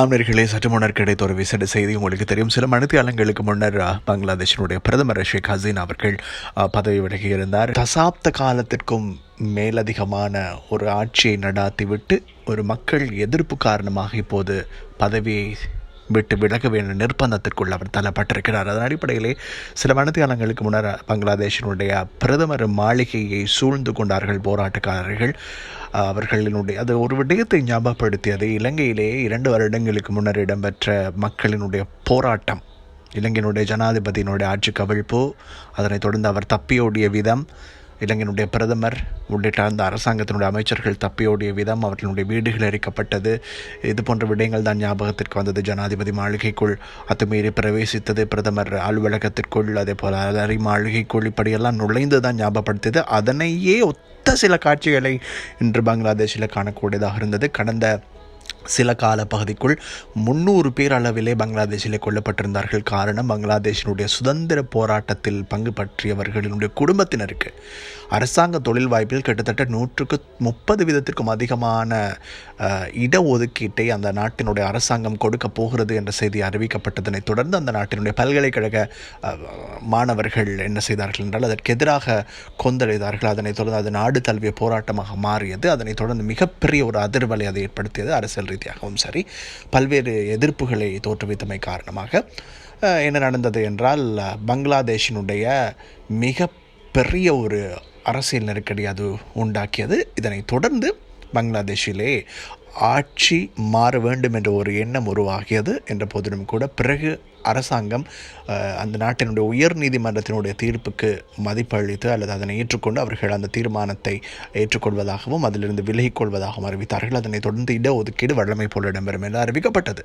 ஆம்னர்களே சற்று முன்னர் கிடைத்த ஒரு விசேட செய்தி உங்களுக்கு தெரியும். சில மணித்தியாலங்களுக்கு முன்னர் பங்களாதேஷினுடைய பிரதமர் ஷேக் ஹசீன் அவர்கள் பதவி விலகியிருந்தார் தசாப்த காலத்திற்கும் மேலதிகமான ஒரு ஆட்சியை நடாத்திவிட்டு ஒரு மக்கள் எதிர்ப்பு காரணமாக இப்போது பதவியை விட்டு விலக வேண்டிய நிர்பந்தத்திற்குள் அவர் தள்ளப்பட்டிருக்கிறார். அதன் அடிப்படையிலே சில மணித்தியாலங்களுக்கு முன்னர் பங்களாதேஷினுடைய பிரதமர் மாளிகையை சூழ்ந்து கொண்டார்கள் போராட்டக்காரர்கள். அவர்களினுடைய அது ஒரு விடயத்தை ஞாபகப்படுத்தியது. இலங்கையிலே இரண்டு வருடங்களுக்கு முன்னர் இடம்பெற்ற மக்களினுடைய போராட்டம் இலங்கையினுடைய ஜனாதிபதியினுடைய ஆட்சி கவிழ்ப்பு அதனைத் தொடர்ந்து அவர் தப்பியோடிய விதம் இலங்கையினுடைய பிரதமர் உள்ளிட்ட அந்த அரசாங்கத்தினுடைய அமைச்சர்கள் தப்பியோடிய விதம் அவர்களுடைய வீடுகள் எரிக்கப்பட்டது. இது போன்ற விடயங்கள் தான் ஞாபகத்திற்கு வந்தது. ஜனாதிபதி மாளிகைக்குள் அத்துமீறி பிரவேசித்தது பிரதமர் அலுவலகத்திற்குள். அதே போல் அலரி மாளிகைக்குள் இப்படியெல்லாம் நுழைந்து தான் ஞாபகப்படுத்தியது. அதனையே ஒத்த சில காட்சிகளை இன்று பங்களாதேஷில் காணக்கூடியதாக இருந்தது. கடந்த சில கால பகுதிக்குள் முந்நூறு பேர் அளவிலே பங்களாதேஷிலே கொல்லப்பட்டிருந்தார்கள். காரணம் பங்களாதேஷினுடைய சுதந்திர போராட்டத்தில் பங்கு பற்றியவர்களினுடைய குடும்பத்தினருக்கு. அரசாங்க தொழில் வாய்ப்பில் கிட்டத்தட்ட நூற்றுக்கு முப்பது வீதத்திற்கும் அதிகமான இடஒதுக்கீட்டை அந்த நாட்டினுடைய அரசாங்கம் கொடுக்க போகிறது என்ற செய்தி அறிவிக்கப்பட்டதனை தொடர்ந்து அந்த நாட்டினுடைய பல்கலைக்கழக மாணவர்கள் என்ன செய்தார்கள் என்றால் அதற்கு எதிராக கொந்தளித்தார்கள். அதனைத் தொடர்ந்து அது நாடு தழுவிய போராட்டமாக மாறியது. அதனைத் தொடர்ந்து மிகப்பெரிய ஒரு அதிர்வலை அதை ஏற்படுத்தியது. அரசியல் ரீதியாகவும் சரி பல்வேறு எதிர்ப்புகளை தோற்றுவித்தமை காரணமாக என்ன நடந்தது என்றால் பங்களாதேஷினுடைய மிக பெரிய ஒரு அரசியல் நெருக்கடி அது உண்டாக்கியது. இதனைத் தொடர்ந்து பங்களாதேஷிலே ஆட்சி மாற வேண்டும் என்ற ஒரு எண்ணம் உருவாகியது என்ற போதிலும் கூட பிறகு அரசாங்கம் அந்த நாட்டினுடைய உயர் நீதிமன்றத்தினுடைய தீர்ப்புக்கு மதிப்பளித்து அல்லது அதனை ஏற்றுக்கொண்டு அவர்கள் அந்த தீர்மானத்தை ஏற்றுக்கொள்வதாகவும் அதிலிருந்து விலகிக் கொள்வதாகவும் அறிவித்தார்கள். அதனை தொடர்ந்து இடஒதுக்கீடு வல்லமை போல் இடம்பெறும் என்று அறிவிக்கப்பட்டது.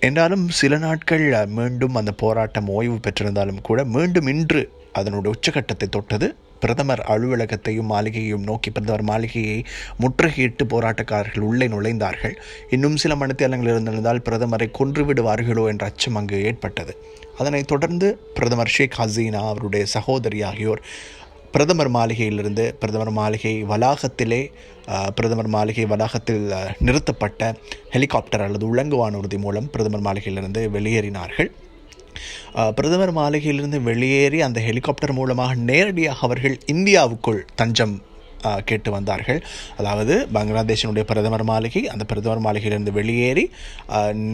என்றாலும் சில நாட்கள் மீண்டும் அந்த போராட்டம் ஓய்வு பெற்றிருந்தாலும் கூட மீண்டும் இன்று அதனுடைய உச்சகட்டத்தை தொட்டது. பிரதமர் அலுவலகத்தையும் மாளிகையையும் நோக்கி பிரதமர் மாளிகையை முற்றுகையிட்டு போராட்டக்காரர்கள் உள்ளே நுழைந்தார்கள். இன்னும் சில மணித்தேலங்கள் இருந்திருந்தால் பிரதமரை கொன்று விடுவார்களோ என்ற அச்சம் அங்கு ஏற்பட்டது. அதனைத் தொடர்ந்து பிரதமர் ஷேக் ஹசீனா அவருடைய சகோதரி ஆகியோர் பிரதமர் மாளிகையிலிருந்து பிரதமர் மாளிகை வளாகத்திலே பிரதமர் மாளிகை வளாகத்தில் நிறுத்தப்பட்ட ஹெலிகாப்டர் அல்லது உலங்கு வானூர்தி மூலம் பிரதமர் மாளிகையிலிருந்து வெளியேறினார்கள். பிரதமர் மாளிகையிலிருந்து வெளியேறி அந்த ஹெலிகாப்டர் மூலமாக நேரடியாக அவர்கள் இந்தியாவுக்குள் தஞ்சம் கேட்டு வந்தார்கள். அதாவது பங்களாதேஷினுடைய பிரதமர் மாளிகை அந்த பிரதமர் மாளிகையிலிருந்து வெளியேறி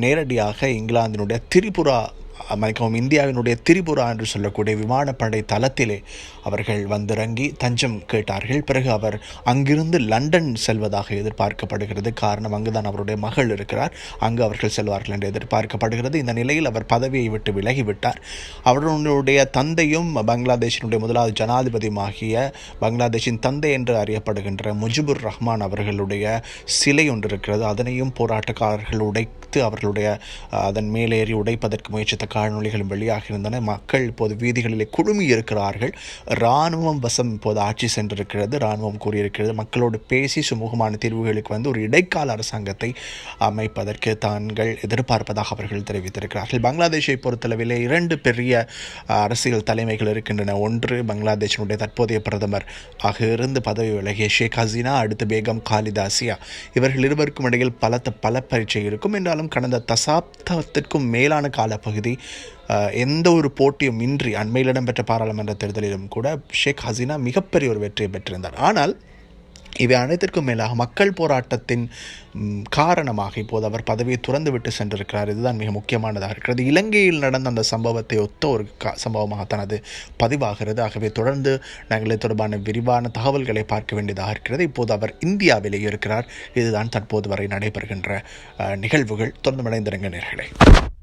நேரடியாக இங்கிலாந்தினுடைய திரிபுரா மயக்கவும் இந்தியாவினுடைய திரிபுரா என்று சொல்லக்கூடிய விமானப்படை தளத்திலே அவர்கள் வந்திறங்கி தஞ்சம் கேட்டார்கள். பிறகு அவர் அங்கிருந்து லண்டன் செல்வதாக எதிர்பார்க்கப்படுகிறது. காரணம் அங்குதான் அவருடைய மகள் இருக்கிறார். அங்கு அவர்கள் செல்வார்கள் என்று எதிர்பார்க்கப்படுகிறது. இந்த நிலையில் அவர் பதவியை விட்டு விலகிவிட்டார். அவருடைய தந்தையும் பங்களாதேஷினுடைய முதலாவது ஜனாதிபதியுமாகிய பங்களாதேஷின் தந்தை என்று அறியப்படுகின்ற முஜிபுர் ரஹ்மான் அவர்களுடைய சிலை ஒன்று இருக்கிறது. அதனையும் போராட்டக்காரர்கள் உடைத்து அவர்களுடைய அதன் மேலேறி உடைப்பதற்கு முயற்சித்த காணொளிகளும் வெளியாக இருந்தன மக்கள் இப்போது வீதிகளிலே குழுமி இருக்கிறார்கள். இராணுவம் வசம் இப்போது ஆட்சி சென்றிருக்கிறது. இராணுவம் கூறியிருக்கிறது மக்களோடு பேசி சுமூகமான தீர்வுகளுக்கு வந்து ஒரு இடைக்கால அரசாங்கத்தை அமைப்பதற்கு தாங்கள் எதிர்பார்ப்பதாக அவர்கள் தெரிவித்திருக்கிறார்கள். பங்களாதேஷை பொறுத்தளவிலே இரண்டு பெரிய அரசியல் தலைமைகள் இருக்கின்றன. ஒன்று பங்களாதேஷினுடைய தற்போதைய பிரதமர் ஆக இருந்து பதவி விலகிய ஷேக் ஹசீனா அடுத்து பேகம் காலிதாசியா இவர்கள் இருவருக்கும் இடையில் பலத்த பல பரீட்சை இருக்கும். என்றாலும் கடந்த தசாப்தத்திற்கும் மேலான காலப்பகுதி எந்த ஒரு போட்டியும் இன்றி அண்மையில் இடம்பெற்ற பாராளுமன்ற தேர்தலிலும் கூட ஷேக் ஹசீனா மிகப்பெரிய ஒரு வெற்றியை பெற்றிருந்தார். ஆனால் இவை அனைத்திற்கும் மேலாக மக்கள் போராட்டத்தின் காரணமாக இப்போது அவர் பதவியை துறந்துவிட்டு சென்றிருக்கிறார். இதுதான் மிக முக்கியமானதாக இருக்கிறது. இலங்கையில் நடந்த அந்த சம்பவத்தை ஒத்த ஒரு கா சம்பவமாகத்தான் அது பதிவாகிறது. ஆகவே தொடர்ந்து நாங்கள் இது தொடர்பான விரிவான தகவல்களை பார்க்க வேண்டியதாக இருக்கிறது. இப்போது அவர் இந்தியாவிலேயே இருக்கிறார். இதுதான் தற்போது வரை நடைபெறுகின்ற அஹ், நிகழ்வுகள். தொடர்ந்து இணைந்திருங்க